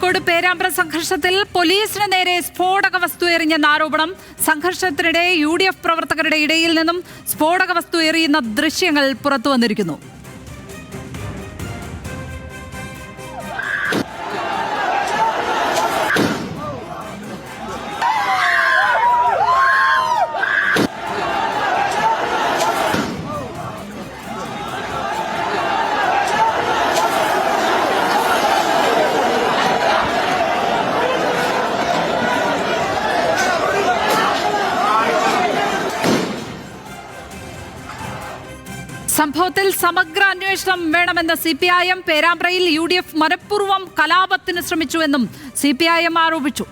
കോഴിക്കോട് പേരാമ്പ്ര സംഘർഷത്തിൽ പോലീസിന് നേരെ സ്ഫോടക വസ്തു എറിഞ്ഞെന്ന ആരോപണം സംഘർഷത്തിനിടെ യു പ്രവർത്തകരുടെ ഇടയിൽ നിന്നും സ്ഫോടക വസ്തു എറിയുന്ന ദൃശ്യങ്ങൾ പുറത്തു വന്നിരിക്കുന്നു. സംഭവത്തിൽ സമഗ്ര അന്വേഷണം വേണമെന്ന് സി പി ഐ എം പേരാമ്പ്രയിൽ യു ഡി എഫ് മനഃപൂർവം കലാപത്തിന് ശ്രമിച്ചുവെന്നും സി പി ഐ എം ആരോപിച്ചു.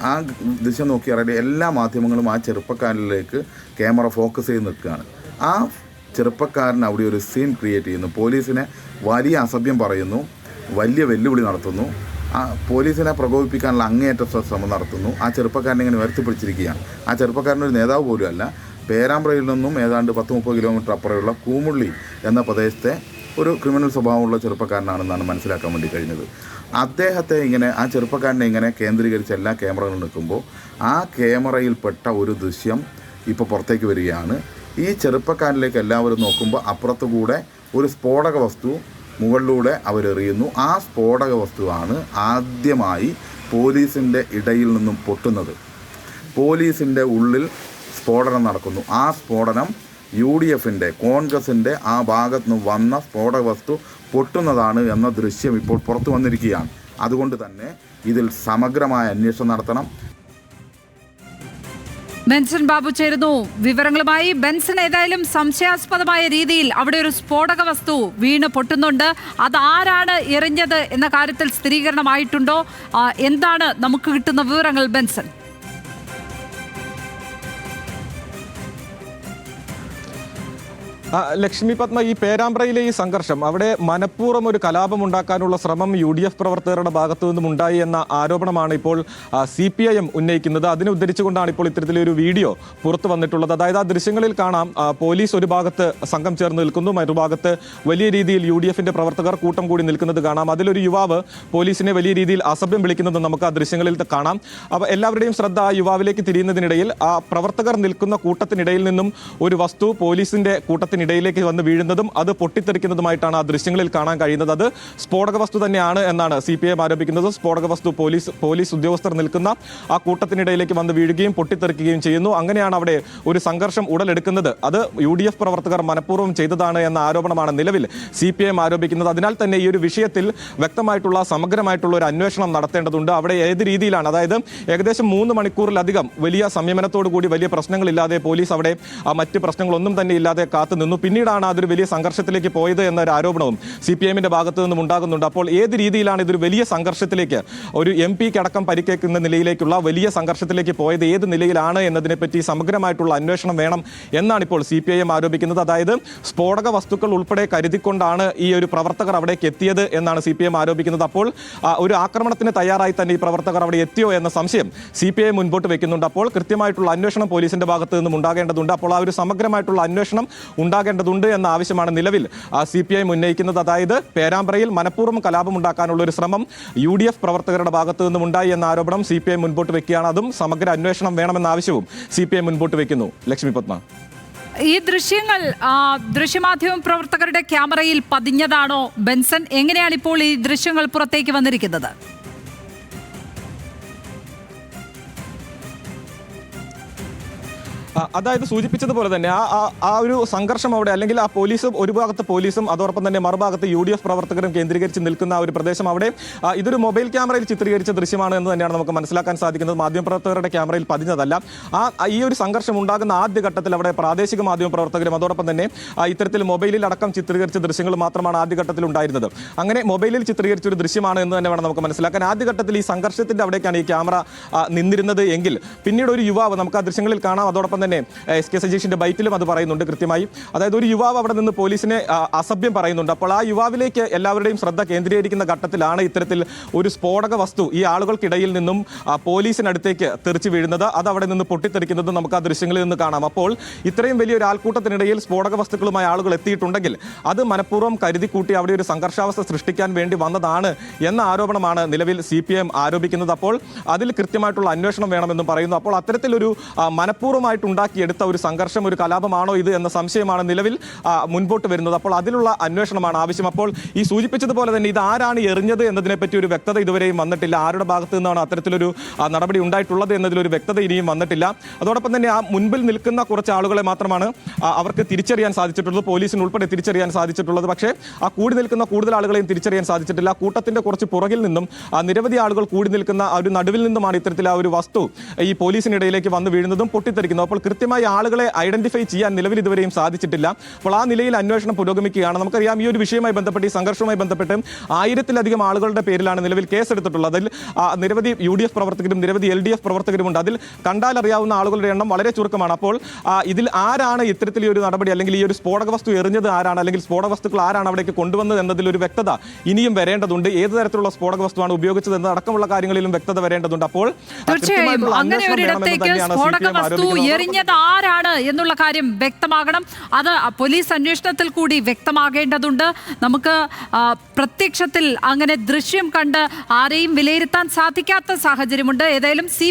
ആ ദിശ നോക്കി അറിയാം എല്ലാ മാധ്യമങ്ങളും ആ ചെറുപ്പക്കാരിലേക്ക് ക്യാമറ ഫോക്കസ് ചെയ്ത് നിൽക്കുകയാണ്. ആ ചെറുപ്പക്കാരൻ അവിടെ ഒരു സീൻ ക്രിയേറ്റ് ചെയ്യുന്നു. പോലീസിനെ വലിയ അസഭ്യം പറയുന്നു. വലിയ വെല്ലുവിളി നടത്തുന്നു. ആ പോലീസിനെ പ്രകോപിപ്പിക്കാനുള്ള അങ്ങേയറ്റ ശ്ര- ശ്രമം നടത്തുന്നു. ആ ചെറുപ്പക്കാരനെ ഇങ്ങനെ ഉയർത്തിപ്പിടിച്ചിരിക്കുകയാണ്. ആ ചെറുപ്പക്കാരനൊരു നേതാവ് പോലും അല്ല. പേരാമ്പ്രയിൽ നിന്നും ഏതാണ്ട് പത്ത് മുപ്പത് കിലോമീറ്റർ അപ്പുറമുള്ള കൂമുള്ളി എന്ന പ്രദേശത്തെ ഒരു ക്രിമിനൽ സ്വഭാവമുള്ള ചെറുപ്പക്കാരനാണെന്നാണ് മനസ്സിലാക്കാൻ വേണ്ടി കഴിഞ്ഞത്. അദ്ദേഹത്തെ ഇങ്ങനെ ആ ചെറുപ്പക്കാരനെ ഇങ്ങനെ കേന്ദ്രീകരിച്ച് എല്ലാ ക്യാമറകളും നിൽക്കുമ്പോൾ ആ ക്യാമറയിൽപ്പെട്ട ഒരു ദൃശ്യം ഇപ്പോൾ പുറത്തേക്ക് വരികയാണ്. ഈ ചെറുപ്പക്കാരനിലേക്ക് എല്ലാവരും നോക്കുമ്പോൾ അപ്പുറത്തു കൂടെ ഒരു സ്ഫോടക വസ്തു മുകളിലൂടെ അവരെറിയുന്നു. ആ സ്ഫോടക വസ്തുവാണ് ആദ്യമായി പോലീസിന്റെ ഇടയിൽ നിന്നും പൊട്ടുന്നത്. പോലീസിന്റെ ഉള്ളിൽ സ്ഫോടനം നടക്കുന്നു. ആ സ്ഫോടനം യു ഡി എഫിന്റെ കോൺഗ്രസിന്റെ ആ ഭാഗത്ത് നിന്ന് വന്ന സ്ഫോടക വസ്തു പൊട്ടുന്നതാണ് എന്ന ദൃശ്യം ഇപ്പോൾ പുറത്തു വന്നിരിക്കുകയാണ്. അതുകൊണ്ട് തന്നെ ഇതിൽ സമഗ്രമായ അന്വേഷണം നടത്തണം. ബെൻസൺ ബാബു ചേരുന്നു. വിവരങ്ങളുമായി ബെൻസൺ ഏതായാലും സംശയാസ്പദമായ രീതിയിൽ അവിടെ ഒരു സ്ഫോടക വസ്തു വീണ് പൊട്ടുന്നുണ്ട്. അത് ആരാണ് എറിഞ്ഞത് എന്ന കാര്യത്തിൽ സ്ഥിരീകരണമായിട്ടുണ്ടോ? എന്താണ് നമുക്ക് കിട്ടുന്ന വിവരങ്ങൾ ബെൻസൺ ലക്ഷ്മി പത്മ ഈ പേരാമ്പ്രയിലെ ഈ സംഘർഷം അവിടെ മനഃപൂർവം ഒരു കലാപം ഉണ്ടാക്കാനുള്ള ശ്രമം യു ഡി എഫ് പ്രവർത്തകരുടെ ഭാഗത്തു നിന്നും ഉണ്ടായി എന്ന ആരോപണമാണ് ഇപ്പോൾ സി പി ഐ എം ഉന്നയിക്കുന്നത്. അതിനെ ഉദ്ധരിച്ചുകൊണ്ടാണ് ഇപ്പോൾ ഇത്തരത്തിലൊരു വീഡിയോ പുറത്തു വന്നിട്ടുള്ളത്. അതായത് ആ ദൃശ്യങ്ങളിൽ കാണാം പോലീസ് ഒരു ഭാഗത്ത് സംഘം ചേർന്ന് നിൽക്കുന്നു മറുഭാഗത്ത് വലിയ രീതിയിൽ യു ഡി എഫിന്റെ പ്രവർത്തകർ കൂട്ടം കൂടി നിൽക്കുന്നത് കാണാം. അതിലൊരു യുവാവ് പോലീസിനെ വലിയ രീതിയിൽ അസഭ്യം വിളിക്കുന്നത് നമുക്ക് ആ ദൃശ്യങ്ങളിൽ കാണാം. അപ്പോൾ എല്ലാവരുടെയും ശ്രദ്ധ ആ യുവാവിലേക്ക് തിരിയുന്നതിനിടയിൽ ആ പ്രവർത്തകർ നിൽക്കുന്ന കൂട്ടത്തിനിടയിൽ നിന്നും ഒരു വസ്തു പോലീസിന്റെ കൂട്ടത്തിനിടയിലേക്ക് വന്ന് വീഴുന്നതും അത് പൊട്ടിത്തെറിക്കുന്നതുമായിട്ടാണ് ആ ദൃശ്യങ്ങളിൽ കാണാൻ കഴിയുന്നത്. അത് സ്ഫോടക വസ്തു തന്നെയാണ് എന്നാണ് സി പി ഐ ആരോപിക്കുന്നത്. സ്ഫോടക വസ്തു പോലീസ് പോലീസ് ഉദ്യോഗസ്ഥർ നിൽക്കുന്ന ആ കൂട്ടത്തിനിടയിലേക്ക് വന്ന് വീഴുകയും പൊട്ടിത്തെറിക്കുകയും ചെയ്യുന്നു. അങ്ങനെയാണ് അവിടെ ഒരു സംഘർഷം ഉടലെടുക്കുന്നത്. അത് യു ഡി എഫ് പ്രവർത്തകർ മനഃപൂർവം ചെയ്തതാണ് എന്ന ആരോപണമാണ് നിലവിൽ സി പി എം ആരോപിക്കുന്നത്. അതിനാൽ തന്നെ ഈ ഒരു വിഷയത്തിൽ വ്യക്തമായിട്ടുള്ള സമഗ്രമായിട്ടുള്ള ഒരു അന്വേഷണം നടത്തേണ്ടതുണ്ട്. അവിടെ ഏത് രീതിയിലാണ്? അതായത് ഏകദേശം മൂന്ന് മണിക്കൂറിലധികം വലിയ സംയമനത്തോടു കൂടി വലിയ പ്രശ്നങ്ങളില്ലാതെ പോലീസ് അവിടെ മറ്റ് പ്രശ്നങ്ങളൊന്നും തന്നെ ഇല്ലാതെ കാത്തു നിന്നു പിന്നീടാണ് അതൊരു വലിയ സംഘർഷത്തിലേക്ക് പോയത് എന്നൊരു ആരോപണവും സി പി എമ്മിന്റെ ഭാഗത്തു നിന്നും ഉണ്ടാകുന്നുണ്ട്. അപ്പോൾ ഏത് രീതിയിലാണ് ഇതൊരു വലിയ സംഘർഷത്തിലേക്ക് ഒരു എം പിക്ക് അടക്കം പരിക്കേക്കുന്ന നിലയിലേക്കുള്ള വലിയ സംഘർഷത്തിലേക്ക് പോയത്? ഏത് നിലയിലാണ് എന്നതിനെപ്പറ്റി സമഗ്രമായിട്ടുള്ള അന്വേഷണം വേണം എന്നാണ് ഇപ്പോൾ സി പി ഐ എം ആരോപിക്കുന്നത്. അതായത് സ്ഫോടക വസ്തുക്കൾ ഉൾപ്പെടെ കരുതിക്കൊണ്ടാണ് ഈ ഒരു പ്രവർത്തകർ അവിടേക്ക് എത്തിയത് എന്നാണ് സി പി എം ആരോപിക്കുന്നത്. അപ്പോൾ ഒരു ആക്രമണത്തിന് തയ്യാറായി തന്നെ ഈ പ്രവർത്തകർ അവിടെ എത്തിയോ എന്ന സംശയം സി പി ഐ മുൻപോട്ട് വെക്കുന്നുണ്ട്. അപ്പോൾ കൃത്യമായിട്ടുള്ള അന്വേഷണം പോലീസിന്റെ ഭാഗത്ത് നിന്നും ഉണ്ടാകേണ്ടതുണ്ട്. അപ്പോൾ ആ ഒരു സമഗ്രമായിട്ടുള്ള അന്വേഷണം ഉണ്ടാകേണ്ടതുണ്ട് എന്ന ആവശ്യമാണ് നിലവിൽ. സി പി ഐ ഉന്നയിക്കുന്നത്. അതായത് പേരാമ്പ്രയിൽ മനഃപൂർവം കലാപം ഉണ്ടാക്കാനുള്ള ഒരു ശ്രമം യു ഡി എഫ് പ്രവർത്തകരുടെ ഭാഗത്തു നിന്നും ഉണ്ടായി എന്ന ആരോപണം സി പി ഐ മുൻപോട്ട് വെക്കുകയാണ്. അതും സമഗ്ര അന്വേഷണം വേണമെന്ന ആവശ്യവും സി പി ഐ മുൻപോട്ട് വെക്കുന്നു. ലക്ഷ്മി പത്മ. ഈ ദൃശ്യങ്ങൾ ദൃശ്യമാധ്യമ പ്രവർത്തകരുടെ ക്യാമറയിൽ പതിഞ്ഞതാണോ ബെൻസൺ? എങ്ങനെയാണ് ഇപ്പോൾ ഈ ദൃശ്യങ്ങൾ പുറത്തേക്ക് വന്നിരിക്കുന്നത്? അതായത് സൂചിപ്പിച്ചതുപോലെ തന്നെ ആ ആ- ഒരു സംഘർഷം അവിടെ അല്ലെങ്കിൽ ആ പോലീസ് ഒരു ഭാഗത്ത് പോലീസും അതോടൊപ്പം തന്നെ മറുഭാഗത്ത് യു ഡി എഫ് പ്രവർത്തകരും കേന്ദ്രീകരിച്ച് നിൽക്കുന്ന ഒരു പ്രദേശം അവിടെ ഇതൊരു മൊബൈൽ ക്യാമറയിൽ ചിത്രീകരിച്ച ദൃശ്യമാണ് എന്ന് തന്നെയാണ് നമുക്ക് മനസ്സിലാക്കാൻ സാധിക്കുന്നത്. മാധ്യമപ്രവർത്തകരുടെ ക്യാമറയിൽ പതിഞ്ഞതല്ല. ആ ഈ ഒരു സംഘർഷം ഉണ്ടാകുന്ന ആദ്യ ഘട്ടത്തിൽ അവിടെ പ്രാദേശിക മാധ്യമപ്രവർത്തകരും അതോടൊപ്പം തന്നെ ഇത്തരത്തിൽ മൊബൈലിൽ അടക്കം ചിത്രീകരിച്ച ദൃശ്യങ്ങൾ മാത്രമാണ് ആദ്യഘട്ടത്തിൽ ഉണ്ടായിരുന്നത്. അങ്ങനെ മൊബൈലിൽ ചിത്രീകരിച്ച ഒരു ദൃശ്യമാണ് എന്ന് തന്നെ വേണം നമുക്ക് മനസ്സിലാക്കാൻ. ആദ്യഘട്ടത്തിൽ ഈ സംഘർഷത്തിന്റെ അവിടേക്കാണ് ഈ ക്യാമറ നിന്നിരുന്നത് എങ്കിൽ പിന്നീട് ഒരു യുവാവ് നമുക്ക് ആ ദൃശ്യങ്ങളിൽ കാണാം. അതോടൊപ്പം തന്നെ എസ് കെ സജീഷിന്റെ ബൈറ്റിലും അത് പറയുന്നുണ്ട് കൃത്യമായി. അതായത് ഒരു യുവാവ് അവിടെ നിന്ന് പോലീസിനെ അസഭ്യം പറയുന്നുണ്ട്. അപ്പോൾ ആ യുവാവിലേക്ക് എല്ലാവരുടെയും ശ്രദ്ധ കേന്ദ്രീകരിക്കുന്ന ഘട്ടത്തിലാണ് ഇത്തരത്തിൽ ഒരു സ്ഫോടക വസ്തു ഈ ആളുകൾക്കിടയിൽ നിന്നും പോലീസിനടുത്തേക്ക് തെറിച്ചു വീഴുന്നത്. അത് അവിടെ നിന്ന് പൊട്ടിത്തെറിക്കുന്നത് നമുക്ക് ആ ദൃശ്യങ്ങളിൽ നിന്ന് കാണാം. അപ്പോൾ ഇത്രയും വലിയൊരു ആൾക്കൂട്ടത്തിനിടയിൽ സ്ഫോടക വസ്തുക്കളുമായി ആളുകൾ എത്തിയിട്ടുണ്ടെങ്കിൽ അത് മനഃപൂർവം കരുതി കൂട്ടി അവിടെ ഒരു സംഘർഷാവസ്ഥ സൃഷ്ടിക്കാൻ വേണ്ടി വന്നതാണ് എന്ന ആരോപണമാണ് നിലവിൽ സി പി എം ആരോപിക്കുന്നത്. അപ്പോൾ അതിൽ കൃത്യമായിട്ടുള്ള അന്വേഷണം വേണമെന്നും പറയുന്നു. അപ്പോൾ അത്തരത്തിലൊരു ആ, മനഃപൂർവമായിട്ട് ഉണ്ടാക്കിയെടുത്ത ഒരു സംഘർഷം ഒരു കലാപമാണോ ഇത് എന്ന സംശയമാണ് നിലവിൽ മുൻപോട്ട് വരുന്നത്. അപ്പോൾ അതിലുള്ള അന്വേഷണമാണ് ആവശ്യം. അപ്പോൾ ഈ സൂചിപ്പിച്ചതുപോലെ തന്നെ ഇത് ആരാണ് എറിഞ്ഞത് എന്നതിനെപ്പറ്റി ഒരു വ്യക്തത ഇതുവരെയും വന്നിട്ടില്ല. ആരുടെ ഭാഗത്തു നിന്നാണ് അത്തരത്തിലൊരു നടപടി ഉണ്ടായിട്ടുള്ളത് എന്നതിലൊരു വ്യക്തത ഇനിയും വന്നിട്ടില്ല. അതോടൊപ്പം തന്നെ ആ മുൻപിൽ നിൽക്കുന്ന കുറച്ച് ആളുകളെ മാത്രമാണ് അവർക്ക് തിരിച്ചറിയാൻ സാധിച്ചിട്ടുള്ളത്. പോലീസിന് ഉൾപ്പെടെ തിരിച്ചറിയാൻ സാധിച്ചിട്ടുള്ളത്. പക്ഷേ ആ കൂടി നിൽക്കുന്ന കൂടുതൽ ആളുകളെയും തിരിച്ചറിയാൻ സാധിച്ചിട്ടില്ല. കൂട്ടത്തിന്റെ കുറച്ച് പുറകിൽ നിന്നും നിരവധി ആളുകൾ കൂടി നിൽക്കുന്ന ആ ഒരു നടുവിൽ നിന്നുമാണ് ഇത്തരത്തിൽ ആ ഒരു വസ്തു ഈ പോലീസിനിടയിലേക്ക് വന്ന് വീഴുന്നതും പൊട്ടിത്തെറിക്കുന്നതും. അപ്പോൾ കൃത്യമായി ആളുകളെ ഐഡന്റിഫൈ ചെയ്യാൻ നിലവിൽ ഇതുവരെയും സാധിച്ചിട്ടില്ല. അപ്പോൾ ആ നിലയിൽ അന്വേഷണം പുരോഗമിക്കുകയാണ്. നമുക്കറിയാം ഈ ഒരു വിഷയവുമായി ബന്ധപ്പെട്ട് ഈ സംഘർഷവുമായി ബന്ധപ്പെട്ട് ആയിരത്തിലധികം ആളുകളുടെ പേരിലാണ് നിലവിൽ കേസെടുത്തിട്ടുള്ളത്. അതിൽ നിരവധി യു ഡി എഫ് പ്രവർത്തകരും നിരവധി എൽ ഡി എഫ് പ്രവർത്തകരുമുണ്ട്. അതിൽ കണ്ടാലറിയാവുന്ന ആളുകളുടെ എണ്ണം വളരെ ചുരുക്കമാണ്. അപ്പോൾ ഇതിൽ ആരാണ് ഇത്തരത്തിൽ ഈ ഒരു നടപടി അല്ലെങ്കിൽ ഈ ഒരു സ്ഫോടക വസ്തു എറിഞ്ഞത് ആരാണ് അല്ലെങ്കിൽ സ്ഫോടക വസ്തുക്കൾ ആരാണ് അവിടേക്ക് കൊണ്ടുവന്നത് എന്നതിൽ ഒരു വ്യക്തത ഇനിയും വരേണ്ടതുണ്ട്. ഏത് തരത്തിലുള്ള സ്ഫോടക വസ്തുവാണ് ഉപയോഗിച്ചത് എന്ന അടക്കമുള്ള കാര്യങ്ങളിലും വ്യക്തത വരേണ്ടതുണ്ട്. അപ്പോൾ തീർച്ചയായും. അങ്ങനെ ഒരിടത്തേക്ക് സ്ഫോടക വസ്തു. എറിഞ്ഞത് ആരാണ് എന്നുള്ള കാര്യം വ്യക്തമാകണം. അത് പോലീസ് അന്വേഷണത്തിൽ കൂടി വ്യക്തമാകേണ്ടതുണ്ട്. നമുക്ക് പ്രത്യക്ഷത്തിൽ അങ്ങനെ ദൃശ്യം കണ്ട് ആരെയും വിലയിരുത്താൻ സാധിക്കാത്ത സാഹചര്യമുണ്ട്. ഏതായാലും സി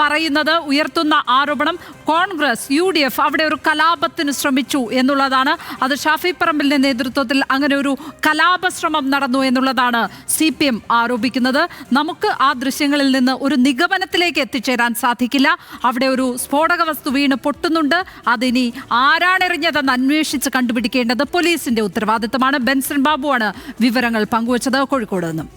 പറയുന്നത് ഉയർത്തുന്ന ആരോപണം കോൺഗ്രസ് യു ഡി എഫ് അവിടെ ഒരു കലാപത്തിന് ശ്രമിച്ചു എന്നുള്ളതാണ്. അത് ഷാഫി പറമ്പിലിന്റെ നേതൃത്വത്തിൽ അങ്ങനെ ഒരു കലാപശ്രമം നടന്നു എന്നുള്ളതാണ് സി പി എം ആരോപിക്കുന്നത്. നമുക്ക് ആ ദൃശ്യങ്ങളിൽ നിന്ന് ഒരു നിഗമനത്തിലേക്ക് എത്തിച്ചേരാൻ സാധിക്കില്ല. അവിടെ ഒരു സ്ഫോടക വസ്തു വീണ് പൊട്ടുന്നുണ്ട്. അതിനി ആരാണെറിഞ്ഞതെന്ന് അന്വേഷിച്ച് കണ്ടുപിടിക്കേണ്ടത് പോലീസിന്റെ ഉത്തരവാദിത്തമാണ്. ബെൻസൺ ബാബുവാണ് വിവരങ്ങൾ പങ്കുവച്ചത്. കോഴിക്കോട് നിന്നും.